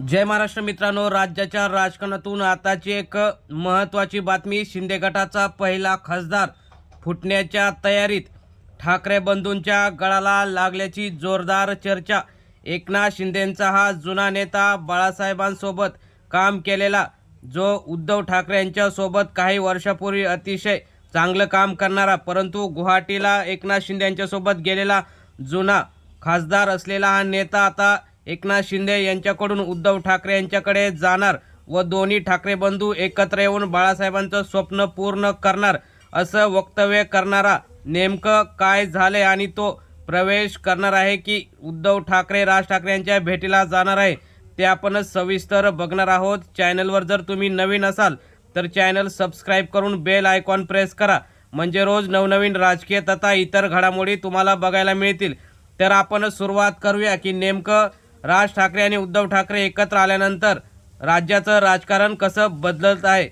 जय महाराष्ट्र मित्रांनो राज्याच्या राजकारणातून आताची एक महत्त्वाची बातमी शिंदे गटाचा पहिला खासदार फुटण्याच्या तयारीत ठाकरे बंधूंच्या गळाला लागल्याची जोरदार चर्चा. एकनाथ शिंदेंचा हा जुना नेता बाळासाहेबांसोबत काम केलेला जो उद्धव ठाकरे यांच्यासोबत काही वर्षापूर्वी अतिशय चांगलं काम करणारा परंतु गुवाहाटीला एकनाथ शिंदे यांच्यासोबत गेलेला जुना खासदार असलेला हा नेता आता एकनाथ शिंदे यांच्याकडून उद्धव ठाकरे यांच्याकडे जाणार व दोन्ही ठाकरे बंधू एकत्र येऊन बाळासाहेबांचं स्वप्न पूर्ण करणार असं वक्तव्य करणारा नेमकं काय झाले आणि तो प्रवेश करणार आहे की उद्धव ठाकरे राज ठाकरे यांच्या भेटीला जाणार आहे ते आपण सविस्तर बघणार आहोत. चॅनलवर जर तुम्ही नवीन असाल तर चॅनल सबस्क्राईब करून बेल आयकॉन प्रेस करा. म्हणजे रोज नवनवीन राजकीय तथा इतर घडामोडी तुम्हाला बघायला मिळतील. तर आपण सुरुवात करूया की नेमकं राज ठाकरे आणि उद्धव ठाकरे एकत्र आल्यानंतर राज्याचं राजकारण कसं बदलत आहे?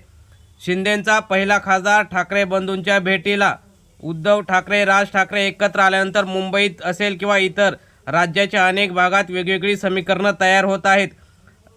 शिंदेंचा पहिला खासदार ठाकरे बंधूंच्या भेटीला उद्धव ठाकरे राज ठाकरे एकत्र आल्यानंतर मुंबईत असेल किंवा इतर राज्याच्या अनेक भागात वेगवेगळी समीकरणं तयार होत आहेत.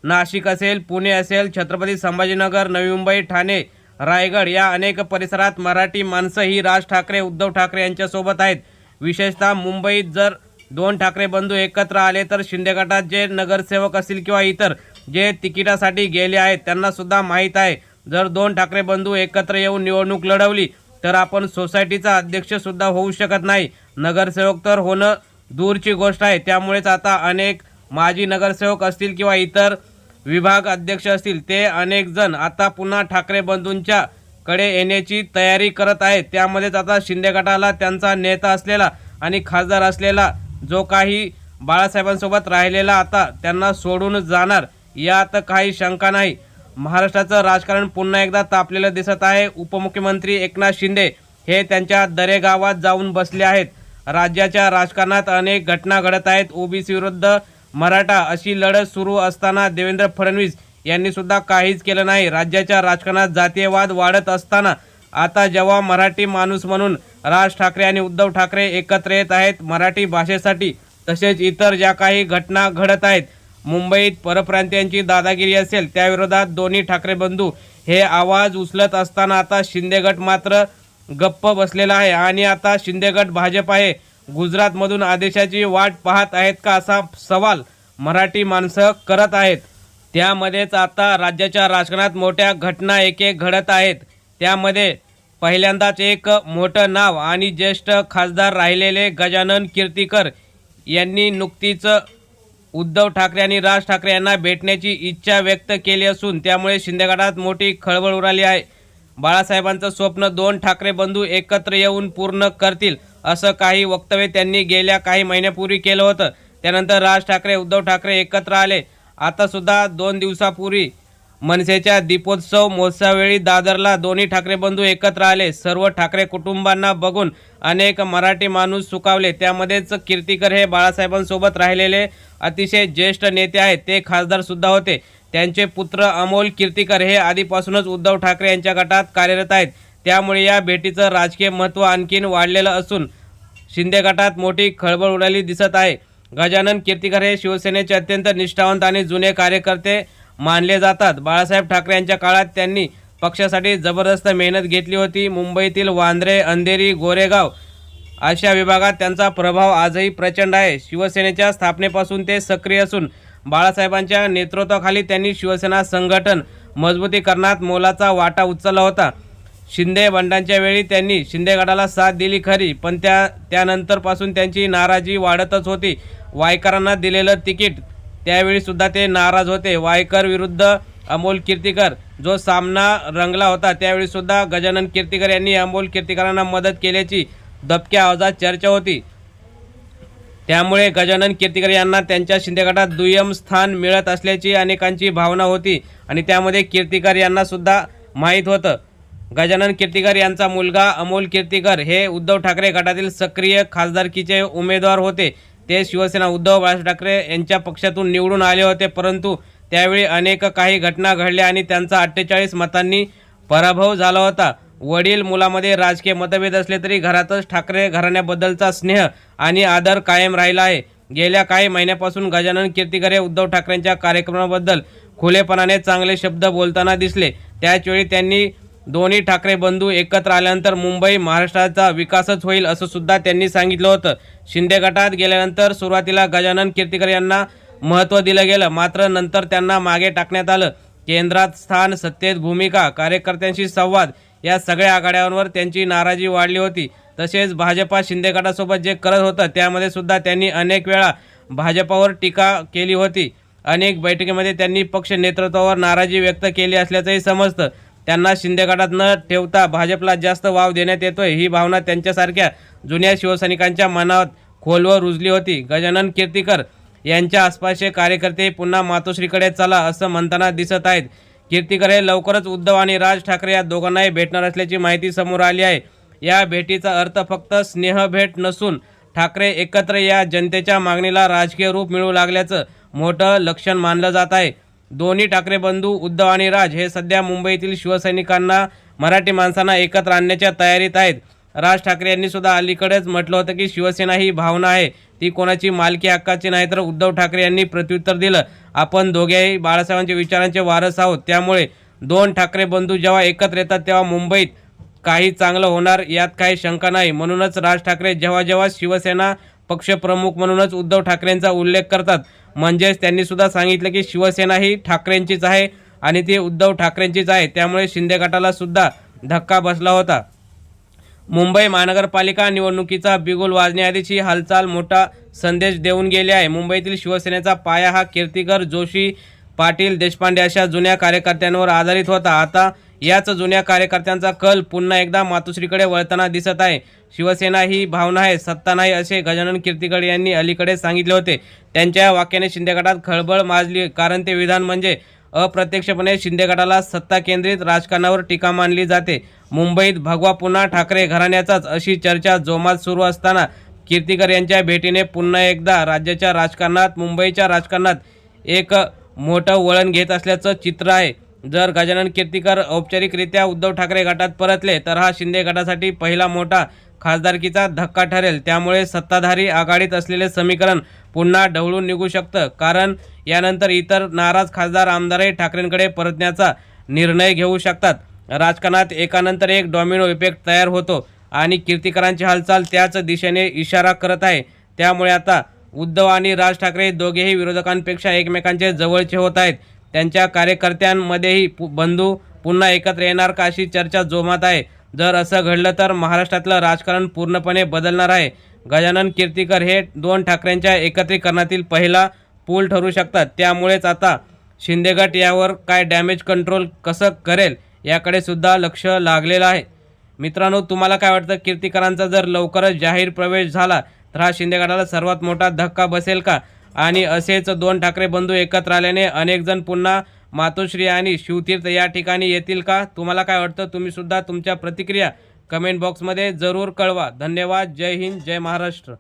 नाशिक असेल पुणे असेल छत्रपती संभाजीनगर नवी मुंबई ठाणे रायगड या अनेक परिसरात मराठी माणसं ही राज ठाकरे उद्धव ठाकरे यांच्यासोबत आहेत. विशेषतः मुंबईत जर दोन ठाकरे बंधू एकत्र आले तर शिंदे गटात जे नगरसेवक असतील किंवा इतर जे तिकिटासाठी गेले आहेत त्यांना सुद्धा माहीत आहे. जर दोन ठाकरे बंधू एकत्र येऊन निवडणूक लढवली तर आपण सोसायटीचा अध्यक्ष सुद्धा होऊ शकत नाही. नगरसेवक तर होणं दूरची गोष्ट आहे. त्यामुळेच आता अनेक माजी नगरसेवक असतील किंवा इतर विभाग अध्यक्ष असतील ते अनेक जण आता पुन्हा ठाकरे बंधूंच्या कडे येण्याची तयारी करत आहेत. त्यामध्येच आता शिंदे गटाला त्यांचा नेता असलेला आणि खासदार असलेला जो काही बाळासाहेबांसोबत राहिलेला आता त्यांना सोडून जाणार यात काही शंका नाही. महाराष्ट्राचं राजकारण पुन्हा एकदा तापलेलं दिसत आहे. उपमुख्यमंत्री एकनाथ शिंदे हे त्यांच्या दरेगावात जाऊन बसले आहेत. राज्याच्या राजकारणात अनेक घटना घडत आहेत. ओबीसी विरुद्ध मराठा अशी लढत सुरू असताना देवेंद्र फडणवीस यांनी सुद्धा काहीच केलं नाही. राज्याच्या राजकारणात जातीयवाद वाढत असताना आता जेव्हा मराठी माणूस म्हणून राज ठाकरे आणि उद्धव ठाकरे एकत्र येत आहेत मराठी भाषेसाठी तसेच इतर ज्या काही घटना घडत आहेत मुंबईत परप्रांतीयांची दादागिरी असेल त्याविरोधात दोन्ही ठाकरे बंधू हे आवाज उचलत असताना आता शिंदे गट मात्र गप्प बसलेला आहे. आणि आता शिंदे गट भाजप आहे. गुजरातमधून आदेशाची वाट पाहत आहेत का असा सवाल मराठी माणसं करत आहेत. त्यामध्येच आता राज्याच्या राजकारणात मोठ्या घटना एक एक घडत आहेत. त्यामध्ये पहिल्यांदाच एक मोठं नाव आणि ज्येष्ठ खासदार राहिलेले गजानन कीर्तीकर यांनी नुकतीच उद्धव ठाकरे आणि राज ठाकरे यांना भेटण्याची इच्छा व्यक्त केली असून त्यामुळे शिंदेगडात मोठी खळबळ उडाली आहे. बाळासाहेबांचं स्वप्न दोन ठाकरे बंधू एकत्र येऊन पूर्ण करतील असं काही वक्तव्य त्यांनी गेल्या काही महिन्यापूर्वी केलं होतं. त्यानंतर राज ठाकरे उद्धव ठाकरे एकत्र आले. आतासुद्धा दोन दिवसापूर्वी मनसेच्या दीपोत्सव महोत्सवावेळी दादरला दोन्ही ठाकरे बंधू एकत्र आले. सर्व ठाकरे कुटुंबांना बघून अनेक मराठी माणूस सुकावले. त्यामध्येच कीर्तीकर हे बाळासाहेबांसोबत राहिलेले अतिशय ज्येष्ठ नेते आहेत. ते खासदारसुद्धा होते. त्यांचे पुत्र अमोल कीर्तीकर हे आधीपासूनच उद्धव ठाकरे यांच्या गटात कार्यरत आहेत. त्यामुळे या भेटीचं राजकीय महत्त्व आणखीन वाढलेलं असून शिंदे गटात मोठी खळबळ उडाली दिसत आहे. गजानन कीर्तीकर हे शिवसेनेचे अत्यंत निष्ठावंत आणि जुने कार्यकर्ते मानले जातात. बाळासाहेब ठाकरे यांच्या काळात त्यांनी पक्षासाठी जबरदस्त मेहनत घेतली होती. मुंबईतील वांद्रे अंधेरी गोरेगाव अशा विभागात त्यांचा प्रभाव आजही प्रचंड आहे. शिवसेनेच्या स्थापनेपासून ते सक्रिय असून बाळासाहेबांच्या नेतृत्वाखाली त्यांनी शिवसेना संघटन मजबूतीकरणात मोलाचा वाटा उचलला होता. शिंदे बंडांच्या वेळी त्यांनी शिंदे गटाला साथ दिली खरी पण त्या त्यानंतरपासून त्यांची नाराजी वाढतच होती. वायकरांना दिलेलं तिकीट त्यावेळी सुद्धा ते नाराज होते. वायकर विरुद्ध अमोल कीर्तीकर जो सामना रंगला होता त्यावेळी सुद्धा गजानन कीर्तीकर यांनी अमोल कीर्तीकरांना मदत केल्याची दबक्या आवाजात चर्चा होती. त्यामुळे गजानन कीर्तीकर यांना त्यांच्या शिंदे गटात दुय्यम स्थान मिळत असल्याची अनेकांची भावना होती आणि त्यामध्ये कीर्तीकर यांना सुद्धा माहीत होतं. गजानन कीर्तीकर यांचा मुलगा अमोल कीर्तीकर हे उद्धव ठाकरे गटातील सक्रिय खासदारकीचे उमेदवार होते. ते शिवसेना उद्धव बाळासाहेब ठाकरे यांच्या पक्षातून निवडून आले होते परंतु त्यावेळी अनेक काही घटना घडल्या आणि त्यांचा अठ्ठेचाळीस मतांनी पराभव झाला होता. वडील मुलामध्ये राजकीय मतभेद असले तरी घरातच ठाकरे घराण्याबद्दलचा स्नेह आणि आदर कायम राहिला आहे. गेल्या काही महिन्यापासून गजानन कीर्तिकर हे उद्धव ठाकरेंच्या कार्यक्रमाबद्दल खुलेपणाने चांगले शब्द बोलताना दिसले. त्याचवेळी त्यांनी दोन्ही ठाकरे बंधू एकत्र आल्यानंतर मुंबई महाराष्ट्राचा विकासच होईल असं सुद्धा त्यांनी सांगितलं होतं. शिंदे गटात गेल्यानंतर सुरुवातीला गजानन कीर्तिकर यांना महत्त्व दिलं गेलं. मात्र नंतर त्यांना मागे टाकण्यात आलं. केंद्रात स्थान सत्तेत भूमिका कार्यकर्त्यांशी संवाद या सगळ्या आघाड्यांवर त्यांची नाराजी वाढली होती. तसेच भाजपा शिंदे गटासोबत जे करत होतं त्यामध्ये सुद्धा त्यांनी अनेक वेळा भाजपावर टीका केली होती. अनेक बैठकीमध्ये त्यांनी पक्ष नेतृत्वावर नाराजी व्यक्त केली असल्याचंही समजतं. त्यांना शिंदे गटात न ठेवता भाजपला जास्त वाव देण्यात येतोय. ही भावना त्यांच्यासारख्या जुन्या शिवसैनिकांच्या मनात खोलवर रुजली होती. गजानन कीर्तीकर यांच्या आसपासचे कार्यकर्ते पुन्हा मातोश्रीकडे चला असं म्हणताना दिसत आहेत. कीर्तीकर हे लवकरच उद्धव आणि राज ठाकरे या दोघांनाही भेटणार असल्याची माहिती समोर आली आहे. या भेटीचा अर्थ फक्त स्नेहभेट नसून ठाकरे एकत्र या जनतेच्या मागणीला राजकीय रूप मिळू लागल्याचं मोठं लक्षण मानलं जात आहे. दोन्ही ठाकरे बंधू उद्धव आणि राज हे सध्या मुंबईतील शिवसैनिकांना मराठी माणसांना एकत्र आणण्याच्या तयारीत आहेत. राज ठाकरे यांनी सुद्धा अलीकडेच म्हटलं होतं की शिवसेना ही भावना आहे. ती कोणाची मालकी हक्काची नाही तर उद्धव ठाकरे यांनी प्रत्युत्तर दिलं. आपण दोघेही बाळासाहेबांच्या विचारांचे वारस आहोत. त्यामुळे दोन ठाकरे बंधू जेव्हा एकत्र येतात तेव्हा मुंबईत काही चांगलं होणार यात काही शंका नाही. म्हणूनच राज ठाकरे जेव्हा जेव्हा शिवसेना पक्षप्रमुख म्हणूनच उद्धव ठाकरेंचा उल्लेख करतात. म्हणजेच त्यांनी सुद्धा सांगितलं की शिवसेना ही ठाकरेंचीच आहे आणि ती उद्धव ठाकरेंचीच आहे. त्यामुळे शिंदे गटाला सुद्धा धक्का बसला होता. मुंबई महानगरपालिका निवडणुकीचा बिगुल वाजण्याआधीची हालचाल मोठा संदेश देऊन गेली आहे. मुंबईतील शिवसेनेचा पाया हा कीर्तिकर जोशी पाटील देशपांडे अशा जुन्या कार्यकर्त्यांवर आधारित होता. आता याच जुन्या कार्यकर्त्यांचा कल पुन्हा एकदा मातोश्रीकडे वळताना दिसत आहे. शिवसेना ही भावना आहे सत्ता नाही असे गजानन कीर्तिकर यांनी अलीकडे सांगितले होते. त्यांच्या वाक्याने शिंदे गटात खळबळ माजली कारण ते विधान म्हणजे अप्रत्यक्षपणे शिंदे गटाला सत्ता केंद्रित राजकारणावर टीका मानली जाते. मुंबईत भगवा पुन्हा ठाकरे घराण्याचाच अशी चर्चा जोमात सुरू असताना कीर्तिकर यांच्या भेटीने पुन्हा एकदा राज्याच्या राजकारणात मुंबईच्या राजकारणात एक मोठं वळण घेत असल्याचं चित्र आहे. जर गजानन कीर्तिकर औपचारिकरित्या उद्धव ठाकरे गटात परतले तर हा शिंदे गटासाठी पहिला मोठा खासदारकीचा धक्का ठरेल. त्यामुळे सत्ताधारी आघाडीत असलेले समीकरण पुन्हा ढवळून निघू शकतं. कारण यानंतर इतर नाराज खासदार आमदारही ठाकरेंकडे परतण्याचा निर्णय घेऊ शकतात. राजकारणात एकानंतर एक डॉमिनो इफेक्ट तयार होतो आणि कीर्तिकरांची हालचाल त्याच दिशेने इशारा करत आहे. त्यामुळे आता उद्धव आणि राज ठाकरे दोघेही विरोधकांपेक्षा एकमेकांचे जवळचे होत आहेत. त्यांच्या कार्यकर्त्यांमध्येही पु- बंधू पुन्हा एकत्र येणार का अशी चर्चा जोमात आहे. जर असं घडलं तर महाराष्ट्रातलं राजकारण पूर्णपणे बदलणार आहे. गजानन कीर्तिकर हे दोन ठाकरेंच्या एकत्रीकरणातील पहिला पूल ठरू शकतात. त्यामुळेच आता शिंदेगट यावर काय डॅमेज कंट्रोल कसं करेल याकडे सुद्धा लक्ष लागलेलं आहे. मित्रांनो तुम्हाला काय वाटतं? कीर्तिकरांचा जर लवकरच जाहीर प्रवेश झाला तर हा शिंदेगडाला सर्वात मोठा धक्का बसेल का? आणि असेच दोन ठाकरे बंधू एकत्र आल्याने अनेकजण पुन्हा मातोश्री आणि शिवतीर्थ या ठिकाणी येतील का? तुम्हाला काय वाटतं? तुम्हीसुद्धा तुमच्या प्रतिक्रिया कमेंट बॉक्समध्ये जरूर कळवा. धन्यवाद. जय हिंद. जय महाराष्ट्र.